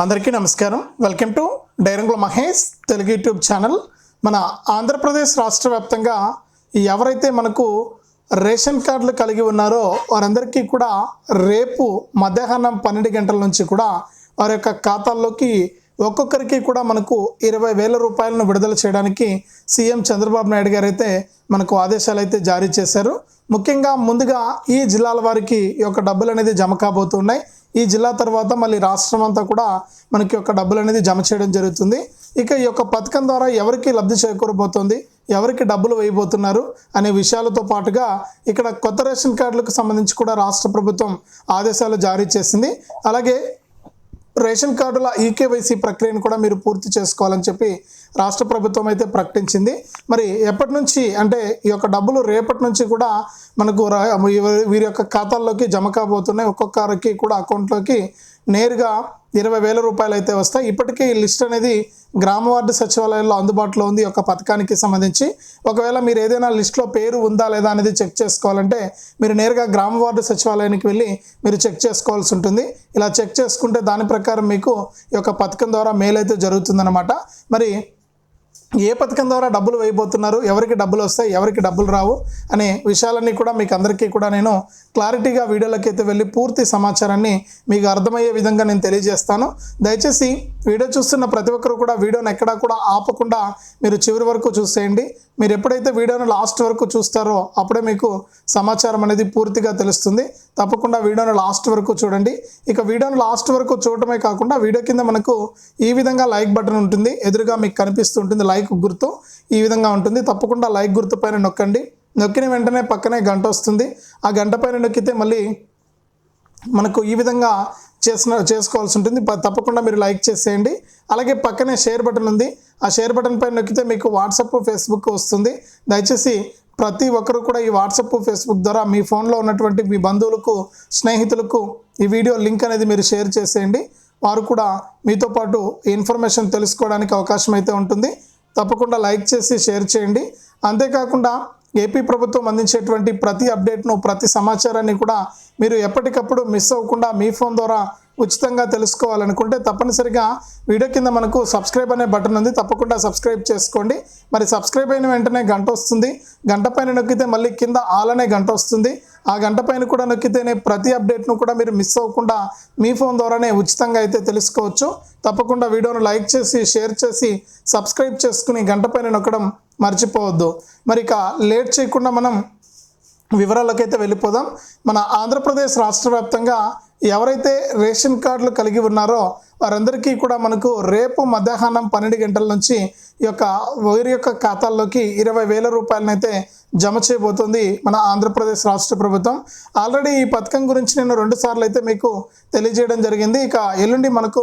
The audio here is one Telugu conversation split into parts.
అందరికీ నమస్కారం. Welcome to Dairangula Mahesh Telugu YouTube channel. మన ఆంధ్రప్రదేశ్ రాష్ట్ర వ్యాప్తంగా ఎవరైతే మనకు రేషన్ కార్డులు కలిగి ఉన్నారో వారందరికీ కూడా రేపు మధ్యాహ్నం పన్నెండు గంటల నుంచి కూడా వారి యొక్క ఖాతాల్లోకి ఒక్కొక్కరికి కూడా మనకు ఇరవై వేల రూపాయలను విడుదల చేయడానికి సీఎం చంద్రబాబు నాయుడు గారు అయితే మనకు ఆదేశాలు అయితే జారీ చేశారు. ముఖ్యంగా ముందుగా ఈ జిల్లాల వారికి ఈ యొక్క డబ్బులు అనేది జమ కాబోతున్నాయి. ఈ జిల్లా తర్వాత మళ్ళీ రాష్ట్రం అంతా కూడా మనకి యొక్క డబ్బులు అనేది జమ చేయడం జరుగుతుంది. ఇక ఈ యొక్క పథకం ద్వారా ఎవరికి లబ్ధి చేకూరబోతోంది? ఎవరికి డబ్బులు వేయబోతున్నారు? అనే విషయాలతో పాటుగా ఇక్కడ కొత్త రేషన్ కార్డులకు సంబంధించి కూడా రాష్ట్ర ప్రభుత్వం ఆదేశాలు జారీ చేసింది. అలాగే రేషన్ కార్డుల ఈకేవైసీ ప్రక్రియను కూడా మీరు పూర్తి చేసుకోవాలని చెప్పి రాష్ట్ర ప్రభుత్వం అయితే ప్రకటించింది. మరి ఎప్పటి నుంచి అంటే ఈ యొక్క డబ్బులు రేపటి నుంచి కూడా మనకు వీరి- యొక్క ఖాతాల్లోకి జమ కాబోతున్నాయి. ఒక్కొక్కరికి కూడా అకౌంట్లోకి నేరుగా ఇరవై వేల రూపాయలు అయితే వస్తాయి. ఇప్పటికే ఈ లిస్ట్ అనేది గ్రామ వార్డు సచివాలయంలో అందుబాటులో ఉంది. ఒక పథకానికి సంబంధించి ఒకవేళ మీరు ఏదైనా లిస్ట్లో పేరు ఉందా లేదా అనేది చెక్ చేసుకోవాలంటే మీరు నేరుగా గ్రామ వార్డు సచివాలయానికి వెళ్ళి మీరు చెక్ చేసుకోవాల్సి ఉంటుంది. ఇలా చెక్ చేసుకుంటే దాని ప్రకారం మీకు ఈ యొక్క పథకం ద్వారా మేలు అయితే జరుగుతుందన్నమాట. మరి ఏ పథకం ద్వారా డబ్బులు వేయబోతున్నారు? ఎవరికి డబ్బులు వస్తాయి? ఎవరికి డబ్బులు రావు? అనే విషయాలన్నీ కూడా మీకు అందరికీ కూడా నేను క్లారిటీగా వీడియోలోకి అయితే వెళ్ళి పూర్తి సమాచారాన్ని మీకు అర్థమయ్యే విధంగా నేను తెలియజేస్తాను. దయచేసి వీడియో చూస్తున్న ప్రతి ఒక్కరు కూడా వీడియోని ఎక్కడా కూడా ఆపకుండా మీరు చివరి వరకు చూసేయండి. మీరు ఎప్పుడైతే వీడియోను లాస్ట్ వరకు చూస్తారో అప్పుడే మీకు సమాచారం అనేది పూర్తిగా తెలుస్తుంది. తప్పకుండా వీడియోను లాస్ట్ వరకు చూడండి. ఇక వీడియోను లాస్ట్ వరకు చూడటమే కాకుండా వీడియో కింద మనకు ఈ విధంగా లైక్ బటన్ ఉంటుంది. ఎదురుగా మీకు కనిపిస్తూ ఉంటుంది లైక్ గుర్తు. ఈ విధంగా ఉంటుంది. తప్పకుండా లైక్ గుర్తు పైన నొక్కండి. నొక్కిన వెంటనే పక్కనే గంట వస్తుంది. ఆ గంట పైన నొక్కితే మళ్ళీ మనకు ఈ విధంగా చేసిన చేసుకోవాల్సి ఉంటుంది. తప్పకుండా మీరు లైక్ చేసేయండి. అలాగే పక్కనే షేర్ బటన్ ఉంది. ఆ షేర్ బటన్ పైన నొక్కితే మీకు వాట్సాప్ ఫేస్బుక్ వస్తుంది. దయచేసి ప్రతి ఒక్కరు కూడా ఈ వాట్సాప్ ఫేస్బుక్ ద్వారా మీ ఫోన్లో ఉన్నటువంటి మీ బంధువులకు స్నేహితులకు ఈ వీడియో లింక్ అనేది మీరు షేర్ చేసేయండి. వారు కూడా మీతో పాటు ఈ ఇన్ఫర్మేషన్ తెలుసుకోవడానికి అవకాశం అయితే ఉంటుంది. తప్పకుండా లైక్ చేసి షేర్ చేయండి. అంతేకాకుండా ఏపీ ప్రభుత్వం అందించేటువంటి ప్రతి అప్డేట్ను ప్రతి సమాచారాన్ని కూడా మీరు ఎప్పటికప్పుడు మిస్ అవ్వకుండా మీ ఫోన్ ద్వారా ఉచితంగా తెలుసుకోవాలనుకుంటే తప్పనిసరిగా వీడియో కింద మనకు సబ్స్క్రైబ్ అనే బటన్ ఉంది. తప్పకుండా సబ్స్క్రైబ్ చేసుకోండి. మరి సబ్స్క్రైబ్ అయిన వెంటనే గంట వస్తుంది. గంట పైన నొక్కితే మళ్ళీ కింద ఆల్ అనే గంట వస్తుంది. ఆ గంట పైన కూడా నొక్కితేనే ప్రతి అప్డేట్ను కూడా మీరు మిస్ అవ్వకుండా మీ ఫోన్ ద్వారానే ఉచితంగా అయితే తెలుసుకోవచ్చు. తప్పకుండా వీడియోను లైక్ చేసి షేర్ చేసి సబ్స్క్రైబ్ చేసుకుని గంట పైన నొక్కడం మర్చిపోవద్దు. మరి ఇక లేట్ చేయకుండా మనం వివరాలకైతే వెళ్ళిపోదాం. మన ఆంధ్రప్రదేశ్ రాష్ట్ర వ్యాప్తంగా ఎవరైతే రేషన్ కార్డులు కలిగి ఉన్నారో వారందరికీ కూడా మనకు రేపు మధ్యాహ్నం పన్నెండు గంటల నుంచి యొక్క వైర్ యొక్క ఖాతాల్లోకి ఇరవై వేల రూపాయలనైతే జమ చేయబోతుంది మన ఆంధ్రప్రదేశ్ రాష్ట్ర ప్రభుత్వం. ఆల్రెడీ ఈ పథకం గురించి నేను రెండు సార్లు అయితే మీకు తెలియజేయడం జరిగింది. ఇక ఎల్లుండి మనకు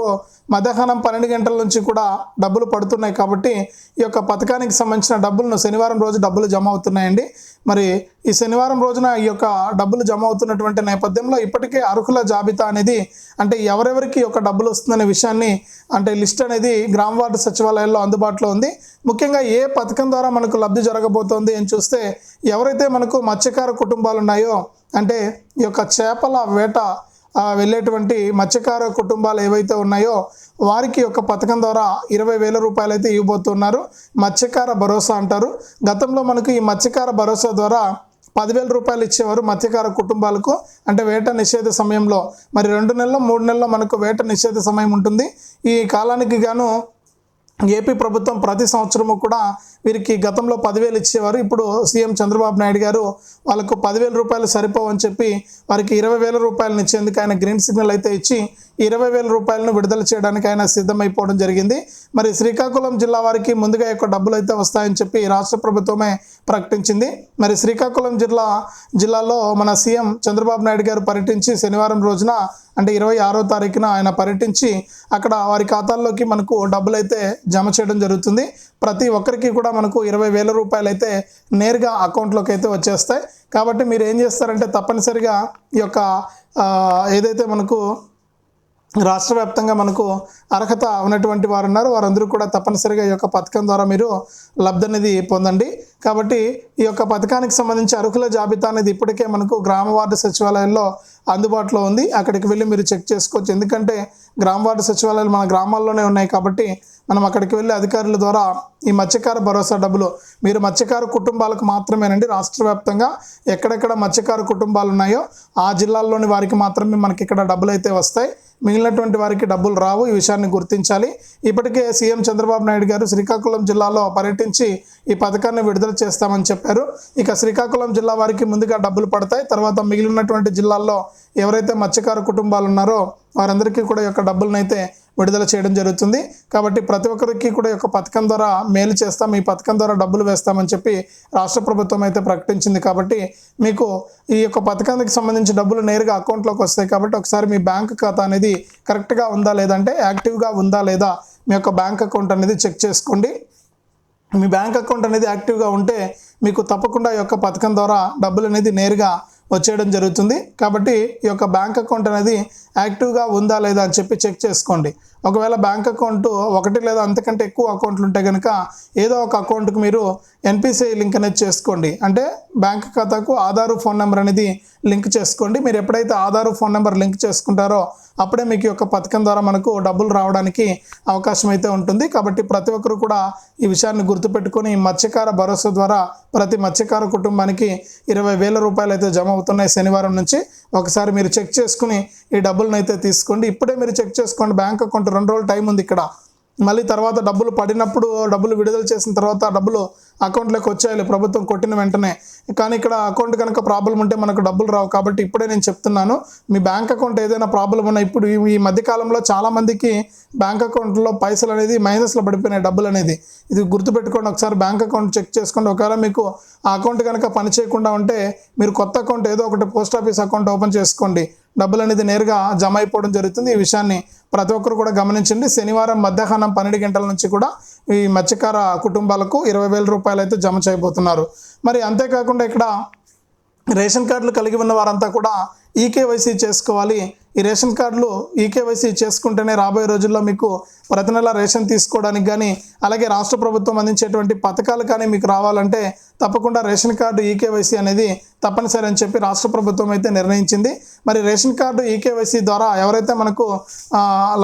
మధ్యాహ్నం పన్నెండు గంటల నుంచి కూడా డబ్బులు పడుతున్నాయి కాబట్టి ఈ యొక్క పథకానికి సంబంధించిన డబ్బులను శనివారం రోజు డబ్బులు జమ అవుతున్నాయండి. మరి ఈ శనివారం రోజున ఈ యొక్క డబ్బులు జమ అవుతున్నటువంటి నేపథ్యంలో ఇప్పటికే అర్హుల జాబితా అనేది అంటే ఎవరెవరికి ఈ యొక్క డబ్బులు వస్తుందనే విషయాన్ని అంటే లిస్ట్ అనేది గ్రామ వార్డు సచివాలయాల్లో అందుబాటులో ఉంది. ముఖ్యంగా ఏ పథకం ద్వారా మనకు లబ్ధి జరగబోతోంది అని చూస్తే ఎవరైతే మనకు మత్స్యకార కుటుంబాలు ఉన్నాయో అంటే ఈ యొక్క చేపల వేట వెళ్ళేటువంటి మత్స్యకార కుటుంబాలు ఏవైతే ఉన్నాయో వారికి ఒక పథకం ద్వారా ఇరవై వేల రూపాయలు అయితే ఇవ్వబోతున్నారు. మత్స్యకార భరోసా అంటారు. గతంలో మనకు ఈ మత్స్యకార భరోసా ద్వారా పదివేల రూపాయలు ఇచ్చేవారు మత్స్యకార కుటుంబాలకు. అంటే వేట నిషేధ సమయంలో మరి రెండు నెలలు మూడు నెలల్లో మనకు వేట నిషేధ సమయం ఉంటుంది. ఈ కాలానికి గాను ఏపీ ప్రభుత్వం ప్రతి సంవత్సరము కూడా వీరికి గతంలో పదివేలు ఇచ్చేవారు. ఇప్పుడు సీఎం చంద్రబాబు నాయుడు గారు వాళ్ళకు పదివేల రూపాయలు సరిపోవని చెప్పి వారికి ఇరవై వేల రూపాయలను ఇచ్చేందుకు ఆయన గ్రీన్ సిగ్నల్ అయితే ఇచ్చి ఇరవై వేల రూపాయలను విడుదల చేయడానికి ఆయన సిద్ధమైపోవడం జరిగింది. మరి శ్రీకాకుళం జిల్లా వారికి ముందుగా యొక్క డబ్బులు అయితే వస్తాయని చెప్పి రాష్ట్ర ప్రభుత్వమే ప్రకటించింది. మరి శ్రీకాకుళం జిల్లా జిల్లాలో మన సీఎం చంద్రబాబు నాయుడు గారు పర్యటించి శనివారం రోజున అంటే ఇరవై ఆరో తారీఖున ఆయన పర్యటించి అక్కడ వారి ఖాతాల్లోకి మనకు డబ్బులు అయితే జమ చేయడం జరుగుతుంది. ప్రతి ఒక్కరికి కూడా మనకు ఇరవై వేల రూపాయలు అయితే నేరుగా అకౌంట్లోకి అయితే వచ్చేస్తాయి. కాబట్టి మీరు ఏం చేస్తారంటే తప్పనిసరిగా ఈ యొక్క ఏదైతే మనకు రాష్ట్ర వ్యాప్తంగా మనకు అర్హత ఉన్నటువంటి వారు ఉన్నారు వారందరూ కూడా తప్పనిసరిగా ఈ యొక్క పథకం ద్వారా మీరు లబ్ధి అనేది పొందండి. కాబట్టి ఈ యొక్క పథకానికి సంబంధించి అర్హుల జాబితా అనేది ఇప్పటికే మనకు గ్రామ వార్డు సచివాలయంలో అందుబాటులో ఉంది. అక్కడికి వెళ్ళి మీరు చెక్ చేసుకోవచ్చు. ఎందుకంటే గ్రామ వార్డు సచివాలయాలు మన గ్రామాల్లోనే ఉన్నాయి కాబట్టి మనం అక్కడికి వెళ్ళి అధికారుల ద్వారా ఈ మత్స్యకార భరోసా డబ్బులు మీరు మత్స్యకార కుటుంబాలకు మాత్రమేనండి. రాష్ట్ర వ్యాప్తంగా ఎక్కడెక్కడ మత్స్యకార కుటుంబాలు ఉన్నాయో ఆ జిల్లాల్లోని వారికి మాత్రమే మనకి ఇక్కడ డబ్బులు అయితే వస్తాయి. మిగిలినటువంటి వారికి డబ్బులు రావు. ఈ విషయాన్ని గుర్తించాలి. ఇప్పటికే సీఎం చంద్రబాబు నాయుడు గారు శ్రీకాకుళం జిల్లాలో పర్యటించి ఈ పథకాన్ని విడుదల చేస్తామని చెప్పారు. ఇక శ్రీకాకుళం జిల్లా వారికి ముందుగా డబ్బులు పడతాయి. తర్వాత మిగిలినటువంటి జిల్లాల్లో ఎవరైతే మత్స్యకార కుటుంబాలు ఉన్నారో వారందరికీ కూడా యొక్క డబ్బులను అయితే విడుదల చేయడం జరుగుతుంది. కాబట్టి ప్రతి ఒక్కరికి కూడా యొక్క పథకం ద్వారా మేలు చేస్తాం ఈ పథకం ద్వారా డబ్బులు వేస్తామని చెప్పి రాష్ట్ర ప్రభుత్వం అయితే ప్రకటించింది. కాబట్టి మీకు ఈ యొక్క పథకానికి సంబంధించి డబ్బులు నేరుగా అకౌంట్లోకి వస్తాయి. కాబట్టి ఒకసారి మీ బ్యాంక్ ఖాతా అనేది కరెక్ట్గా ఉందా లేదంటే యాక్టివ్గా ఉందా లేదా మీ యొక్క బ్యాంక్ అకౌంట్ అనేది చెక్ చేసుకోండి. మీ బ్యాంక్ అకౌంట్ అనేది యాక్టివ్గా ఉంటే మీకు తప్పకుండా ఈ యొక్క పథకం ద్వారా డబ్బులు అనేది నేరుగా వచ్చేయడం జరుగుతుంది. కాబట్టి ఈ యొక్క బ్యాంక్ అకౌంట్ అనేది యాక్టివ్గా ఉందా లేదా అని చెప్పి చెక్ చేసుకోండి. ఒకవేళ బ్యాంక్ అకౌంట్ ఒకటి లేదా అంతకంటే ఎక్కువ అకౌంట్లు ఉంటే కనుక ఏదో ఒక అకౌంట్కి మీరు ఎన్పిసిఐ లింక్ అనేది చేసుకోండి. అంటే బ్యాంక్ ఖాతాకు ఆధారు ఫోన్ నెంబర్ అనేది లింక్ చేసుకోండి. మీరు ఎప్పుడైతే ఆధారు ఫోన్ నెంబర్ లింక్ చేసుకుంటారో అప్పుడే మీకు యొక్క పథకం ద్వారా మనకు డబ్బులు రావడానికి అవకాశం అయితే ఉంటుంది. కాబట్టి ప్రతి ఒక్కరు కూడా ఈ విషయాన్ని గుర్తుపెట్టుకొని మత్స్యకార భరోసా ద్వారా ప్రతి మత్స్యకార కుటుంబానికి ఇరవై వేల రూపాయలు అయితే జమ అవుతున్నాయి శనివారం నుంచి. ఒకసారి మీరు చెక్ చేసుకుని ఈ డబ్బులను అయితే తీసుకోండి. ఇప్పుడే మీరు చెక్ చేసుకోండి. బ్యాంక్ అకౌంట్ రెండు రోజులు టైం ఉంది ఇక్కడ. మళ్ళీ తర్వాత డబ్బులు పడినప్పుడు డబ్బులు విడుదల చేసిన తర్వాత డబ్బులు అకౌంట్లోకి వచ్చేయాలి ప్రభుత్వం కొట్టిన వెంటనే. కానీ ఇక్కడ అకౌంట్ కనుక ప్రాబ్లం ఉంటే మనకు డబ్బులు రావు. కాబట్టి ఇప్పుడే నేను చెప్తున్నాను మీ బ్యాంక్ అకౌంట్ ఏదైనా ప్రాబ్లం ఉన్నా ఇప్పుడు ఈ- ఈ మధ్యకాలంలో చాలామందికి బ్యాంక్ అకౌంట్లో పైసలు అనేది మైనస్లో పడిపోయినాయి డబ్బులు అనేది. ఇది గుర్తుపెట్టుకోండి ఒకసారి బ్యాంక్ అకౌంట్ చెక్ చేసుకోండి. ఒకవేళ మీకు ఆ అకౌంట్ కనుక పని చేయకుండా ఉంటే మీరు కొత్త అకౌంట్ ఏదో ఒకటి పోస్ట్ ఆఫీస్ అకౌంట్ ఓపెన్ చేసుకోండి. డబ్బులు అనేది నేరుగా జమ అయిపోవడం జరుగుతుంది. ఈ విషయాన్ని ప్రతి ఒక్కరు కూడా గమనించండి. శనివారం మధ్యాహ్నం పన్నెండు గంటల నుంచి కూడా ఈ మత్స్యకార కుటుంబాలకు ఇరవై వేల రూపాయలు అయితే జమ చేయబోతున్నారు. మరి అంతేకాకుండా ఇక్కడ రేషన్ కార్డులు కలిగి ఉన్న వారంతా కూడా ఈకేవైసీ చేసుకోవాలి. ఈ రేషన్ కార్డులు ఈకేవైసీ చేసుకుంటేనే రాబోయే రోజుల్లో మీకు ప్రతి నెల రేషన్ తీసుకోవడానికి కానీ అలాగే రాష్ట్ర ప్రభుత్వం అందించేటువంటి పథకాలు కానీ మీకు రావాలంటే తప్పకుండా రేషన్ కార్డు ఈకేవైసీ అనేది తప్పనిసరి అని చెప్పి రాష్ట్ర ప్రభుత్వం అయితే నిర్ణయించింది. మరి రేషన్ కార్డు ఈకేవైసీ ద్వారా ఎవరైతే మనకు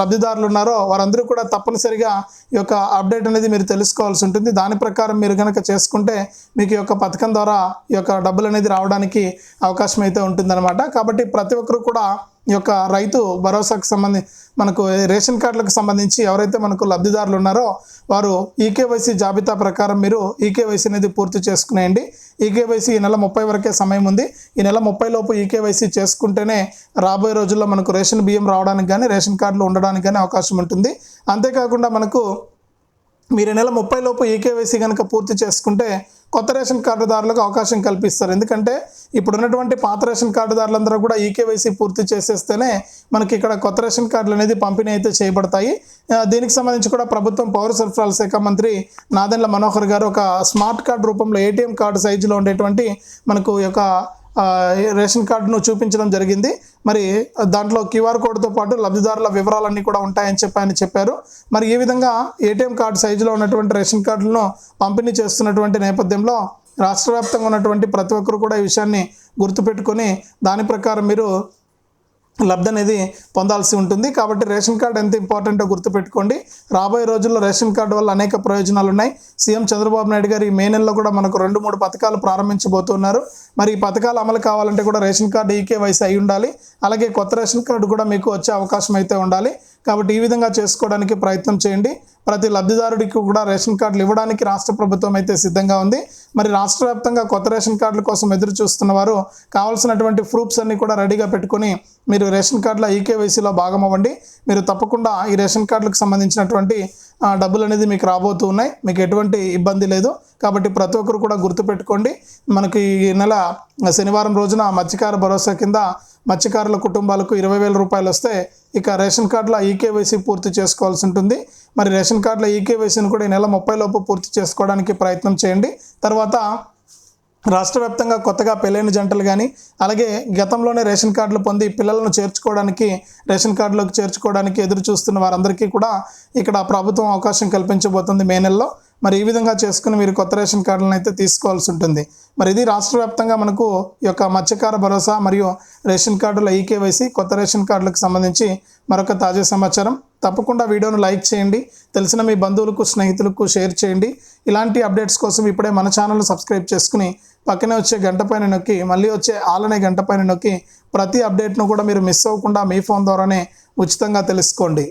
లబ్ధిదారులు ఉన్నారో వారందరూ కూడా తప్పనిసరిగా ఈ యొక్క అప్డేట్ అనేది మీరు తెలుసుకోవాల్సి ఉంటుంది. దాని ప్రకారం మీరు కనుక చేసుకుంటే మీకు ఈ యొక్క పథకం ద్వారా ఈ యొక్క డబ్బులు అనేది రావడానికి అవకాశం అయితే ఉంటుందన్నమాట. కాబట్టి ప్రతి ఒక్కరు కూడా ఈ యొక్క రైతు భరోసాకు సంబంధించి మనకు రేషన్ కార్డులకు సంబంధించి ఎవరైతే మనకు లబ్ధిదారులు ఉన్నారో వారు ఈకేవైసీ జాబితా ప్రకారం మీరు ఈకేవైసీ అనేది పూర్తి చేసుకునేయండి. ఈకేవైసీ ఈ నెల ముప్పై వరకే సమయం ఉంది. ఈ నెల ముప్పై లోపు ఈకేవైసీ చేసుకుంటేనే రాబోయే రోజుల్లో మనకు రేషన్ బియ్యం రావడానికి కానీ రేషన్ కార్డులు ఉండడానికి కానీ అవకాశం ఉంటుంది. అంతేకాకుండా మనకు మీరు నెల ముప్పై లోపు ఈకేవైసీ కనుక పూర్తి చేసుకుంటే కొత్త రేషన్ కార్డుదారులకు అవకాశం కల్పిస్తారు. ఎందుకంటే ఇప్పుడు ఉన్నటువంటి పాత రేషన్ కార్డుదారులందరూ కూడా ఈకేవైసీ పూర్తి చేసేస్తేనే మనకి ఇక్కడ కొత్త రేషన్ కార్డులు అనేది పంపిణీ అయితే చేయబడతాయి. దీనికి సంబంధించి కూడా ప్రభుత్వం పౌర సరఫరాల శాఖ మంత్రి నాదెండ్ల మనోహర్ గారు ఒక స్మార్ట్ కార్డు రూపంలో ఏటీఎం కార్డు సైజులో ఉండేటువంటి మనకు యొక్క రేషన్ కార్డును చూపించడం జరిగింది. మరి దాంట్లో క్యూఆర్ కోడ్తో పాటు లబ్ధిదారుల వివరాలన్నీ కూడా ఉంటాయని చెప్పి ఆయన చెప్పారు. మరి ఈ విధంగా ఏటీఎం కార్డు సైజులో ఉన్నటువంటి రేషన్ కార్డులను పంపిణీ చేస్తున్నటువంటి నేపథ్యంలో రాష్ట్ర వ్యాప్తంగా ఉన్నటువంటి ప్రతి ఒక్కరు కూడా ఈ విషయాన్ని గుర్తుపెట్టుకొని దాని ప్రకారం మీరు లబ్ధి అనేది పొందాల్సి ఉంటుంది. కాబట్టి రేషన్ కార్డు ఎంత ఇంపార్టెంటో గుర్తుపెట్టుకోండి. రాబోయే రోజుల్లో రేషన్ కార్డు వల్ల అనేక ప్రయోజనాలు ఉన్నాయి సీఎం చంద్రబాబు నాయుడు గారు ఈ మే నెలలో కూడా మనకు రెండు మూడు పథకాలు ప్రారంభించబోతున్నారు. మరి ఈ పథకాలు అమలు కావాలంటే కూడా రేషన్ కార్డు ఈకేవైసీ అయి ఉండాలి. అలాగే కొత్త రేషన్ కార్డు కూడా మీకు వచ్చే అవకాశం అయితే ఉండాలి. కాబట్టి ఈ విధంగా చేసుకోవడానికి ప్రయత్నం చేయండి. ప్రతి లబ్ధిదారుడికి కూడా రేషన్ కార్డులు ఇవ్వడానికి రాష్ట్ర ప్రభుత్వం అయితే సిద్ధంగా ఉంది. మరి రాష్ట్ర వ్యాప్తంగా కొత్త రేషన్ కార్డుల కోసం ఎదురు చూస్తున్న వారు కావాల్సినటువంటి ప్రూఫ్స్ అన్ని కూడా రెడీగా పెట్టుకొని మీరు రేషన్ కార్డుల ఈకేవైసీలో భాగం అవ్వండి. మీరు తప్పకుండా ఈ రేషన్ కార్డులకు సంబంధించినటువంటి డబ్బులు అనేది మీకు రాబోతూ ఉన్నాయి. మీకు ఎటువంటి ఇబ్బంది లేదు. కాబట్టి ప్రతి ఒక్కరు కూడా గుర్తుపెట్టుకోండి. మనకి ఈ నెల శనివారం రోజున మత్స్యకార భరోసా కింద మత్స్యకారుల కుటుంబాలకు ఇరవై వేల రూపాయలు వస్తే ఇక రేషన్ కార్డుల ఈకేవైసీ పూర్తి చేసుకోవాల్సి ఉంటుంది. మరి రేషన్ కార్డుల ఈకేవైసీని కూడా ఈ నెల ముప్పై లోపు పూర్తి చేసుకోవడానికి ప్రయత్నం చేయండి. తర్వాత రాష్ట్ర వ్యాప్తంగా కొత్తగా పెళ్ళైన జంటలు కానీ అలాగే గతంలోనే రేషన్ కార్డులు పొంది పిల్లలను చేర్చుకోవడానికి రేషన్ కార్డులోకి చేర్చుకోవడానికి ఎదురు చూస్తున్న వారందరికీ కూడా ఇక్కడ ప్రభుత్వం అవకాశం కల్పించబోతుంది మే నెలలో. మరి ఈ విధంగా చేసుకుని మీరు కొత్త రేషన్ కార్డులను అయితే తీసుకోవాల్సి ఉంటుంది. మరి ఇది రాష్ట్ర వ్యాప్తంగా మనకు ఈ యొక్క మత్స్యకార భరోసా మరియు రేషన్ కార్డుల ఈకేవైసీ కొత్త రేషన్ కార్డులకు సంబంధించి మరొక తాజా సమాచారం. తప్పకుండా వీడియోను లైక్ చేయండి. తెలిసిన మీ బంధువులకు స్నేహితులకు షేర్ చేయండి. ఇలాంటి అప్డేట్స్ కోసం ఇప్పుడే మన ఛానల్ సబ్స్క్రైబ్ చేసుకుని పక్కనే వచ్చే గంట పైన నొక్కి మళ్ళీ వచ్చే ఆలనే గంట పైన నొక్కి ప్రతి అప్డేట్ను కూడా మీరు మిస్ అవ్వకుండా మీ ఫోన్ ద్వారానే ఉచితంగా తెలుసుకోండి.